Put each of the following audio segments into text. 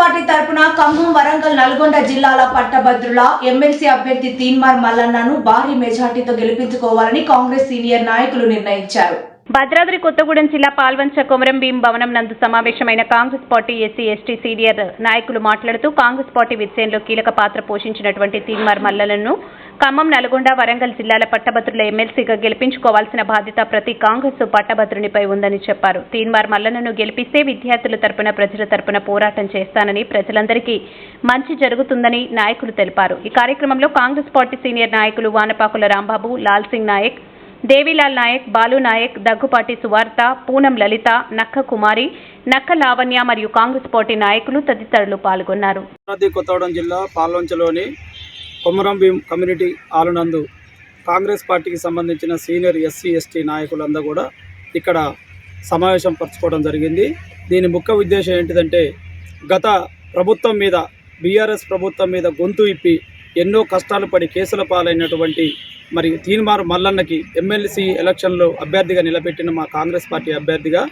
Party తరపున ఖమ్మం వరంగల్ నల్గొండ జిల్లాల పట్టభద్రుల ఎమ్మెల్సీ అభ్యర్థి తీన్మార్ మల్లన్నను భారీ మెజార్టీతో గెలిపించుకోవాలని కాంగ్రెస్ సీనియర్ నాయకులు నిర్ణయించారు. భద్రాద్రి కొత్తగూడెం జిల్లా పాల్వంచ కొమరం భీం భవనం నందు సమావేశమైన Congress party SC ST senior నాయకులు మాట్లాడుతూ కాంగ్రెస్ పార్టీ విజయంలో కీలక పాత్ర పోషించినటువంటి తీన్మార్ మల్లలను ఖమ్మం నల్గొండ వరంగల్ జిల్లాల పట్టభద్రుల ఎమ్మెల్సీగా గెలిపించుకోవాల్సిన బాధ్యత ప్రతి కాంగ్రెస్ పట్టభద్రునిపై ఉందని చెప్పారు. తీన్మార్ మల్లలను గెలిపిస్తే విద్యార్థుల తరపున ప్రజల తరపున పోరాటం చేస్తానని ప్రజలందరికీ మంచి జరుగుతుందని నాయకులు తెలిపారు. ఈ కార్యక్రమంలో కాంగ్రెస్ పార్టీ సీనియర్ నాయకులు వానపాకుల రాంబాబు లాల్ సింగ్ నాయక్ దేవిలాల్ నాయక్ బాలు నాయక్ దగ్గుపాటి సువార్త పూనం లలిత నక్క కుమారి నక్క లావణ్య మరియు కాంగ్రెస్ పార్టీ నాయకులు తదితరులు పాల్గొన్నారు. కొత్తగూడెం జిల్లా పాల్వంచలోని కొమరం భీం కమ్యూనిటీ ఆలునందు కాంగ్రెస్ పార్టీకి సంబంధించిన సీనియర్ ఎస్సీ ఎస్టీ నాయకులందరూ కూడా ఇక్కడ సమావేశం పరచుకోవడం జరిగింది. దీని ముఖ్య ఉద్దేశం ఏంటిదంటే గత ప్రభుత్వం మీద బీఆర్ఎస్ ప్రభుత్వం మీద గొంతు ఇప్పి ఎన్నో కష్టాలు పడి కేసుల పాలైనటువంటి మరి తీన్మారు మల్లన్నకి ఎమ్మెల్సీ ఎలక్షన్లో అభ్యర్థిగా నిలబెట్టిన మా కాంగ్రెస్ పార్టీ అభ్యర్థిగా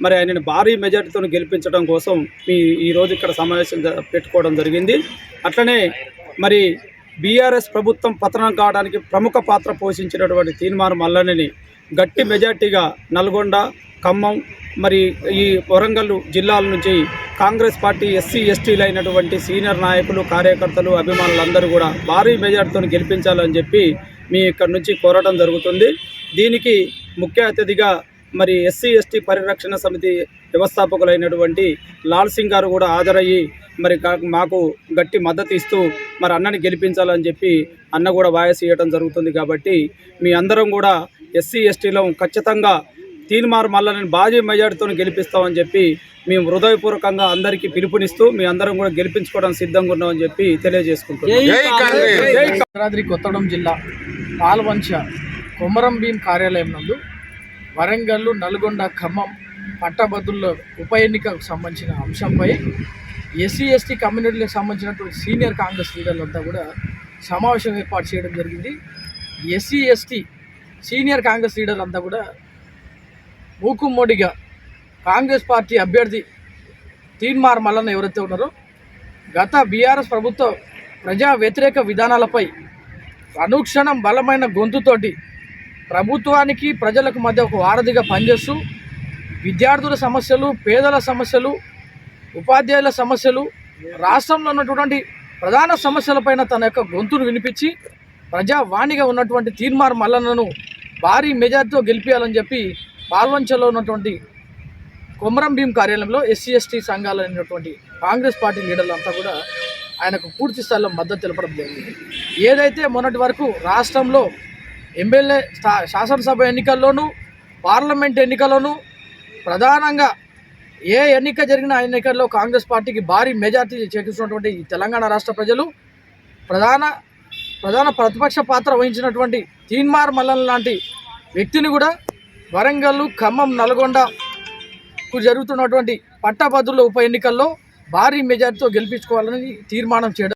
మరి ఆయనను భారీ మెజార్టీతో గెలిపించడం కోసం మీ ఈరోజు ఇక్కడ సమావేశం జ- పెట్టుకోవడం జరిగింది. అట్లనే మరి బీఆర్ఎస్ ప్రభుత్వం పతనం కావడానికి ప్రముఖ పాత్ర పోషించినటువంటి తీన్మారు మల్లన్నని గట్టి మెజార్టీగా నల్గొండ ఖమ్మం మరి ఈ వరంగల్ జిల్లాల నుంచి కాంగ్రెస్ పార్టీ ఎస్సీ ఎస్టీలు అయినటువంటి సీనియర్ నాయకులు కార్యకర్తలు అభిమానులందరూ కూడా భారీ మెజార్టీతో గెలిపించాలని చెప్పి మీ ఇక్కడ నుంచి కోరడం జరుగుతుంది. దీనికి ముఖ్య అతిథిగా మరి ఎస్సీ ఎస్టీ పరిరక్షణ సమితి వ్యవస్థాపకులైనటువంటి లాల్ సింగ్ గారు కూడా హాజరయ్యి మరి మాకు గట్టి మద్దతు ఇస్తూ మరి అన్నని గెలిపించాలని చెప్పి అన్న కూడా వాయస్ ఇవ్వడం జరుగుతుంది కాబట్టి మీ అందరం కూడా ఎస్సీ ఎస్టీలో ఖచ్చితంగా తీన్మార్ మల్లని భారీ మెజార్టీతో గెలిపిస్తామని చెప్పి మేము హృదయపూర్వకంగా అందరికీ పిలుపునిస్తూ మీ అందరం కూడా గెలిపించుకోవడం సిద్ధంగా ఉన్నామని చెప్పి తెలియజేసుకుంటున్నాం. జై భద్రాద్రి కొత్తగూడెం జిల్లా పాల్వంచ కొమరం భీం కార్యాలయం నందు వరంగల్ నల్గొండ ఖమ్మం పట్టభద్రుల ఉప ఎన్నికకు సంబంధించిన అంశంపై ఎస్సీ ఎస్టీ కమ్యూనిటీలకు సంబంధించినటువంటి సీనియర్ కాంగ్రెస్ లీడర్లంతా కూడా సమావేశం ఏర్పాటు చేయడం జరిగింది. ఎస్సీ ఎస్టీ సీనియర్ కాంగ్రెస్ లీడర్లంతా కూడా మూకుమ్మడిగా కాంగ్రెస్ పార్టీ అభ్యర్థి తీన్మార్ మల్లన్న ఎవరైతే ఉన్నారో గత బీఆర్ఎస్ ప్రభుత్వ ప్రజా వ్యతిరేక విధానాలపై అనుక్షణం బలమైన గొంతుతోటి ప్రభుత్వానికి ప్రజలకు మధ్య ఒక వారధిగా పనిచేస్తూ విద్యార్థుల సమస్యలు పేదల సమస్యలు ఉపాధ్యాయుల సమస్యలు రాష్ట్రంలో ఉన్నటువంటి ప్రధాన సమస్యలపైన తన యొక్క గొంతును వినిపించి ప్రజావాణిగా ఉన్నటువంటి తీర్మార్ మల్లన్నను భారీ మెజార్టీతో గెలిపించాలని చెప్పి పాల్వంచలో ఉన్నటువంటి కొమరం భీం కార్యాలయంలో ఎస్సీ ఎస్టీ సంఘాలు అయినటువంటి కాంగ్రెస్ పార్టీ లీడర్లు అంతా కూడా ఆయనకు పూర్తి స్థాయిలో మద్దతు తెలపడం జరిగింది. ఏదైతే మొన్నటి వరకు రాష్ట్రంలో ఎమ్మెల్యే శాసనసభ ఎన్నికల్లోనూ పార్లమెంట్ ఎన్నికల్లోనూ ప్రధానంగా ఏ ఎన్నిక జరిగిన ఆ ఎన్నికల్లో కాంగ్రెస్ పార్టీకి భారీ మెజార్టీ చేకూర్చున్నటువంటి ఈ తెలంగాణ రాష్ట్ర ప్రజలు ప్రధాన ప్రధాన ప్రతిపక్ష పాత్ర వహించినటువంటి తీన్మార్ మల్లన్ లాంటి వ్యక్తిని కూడా వరంగల్ ఖమ్మం నల్గొండ కు జరుగుతున్నటువంటి పట్టభద్రుల ఉప ఎన్నికల్లో భారీ మెజార్టీతో గెలిపించుకోవాలని తీర్మానం చేయడం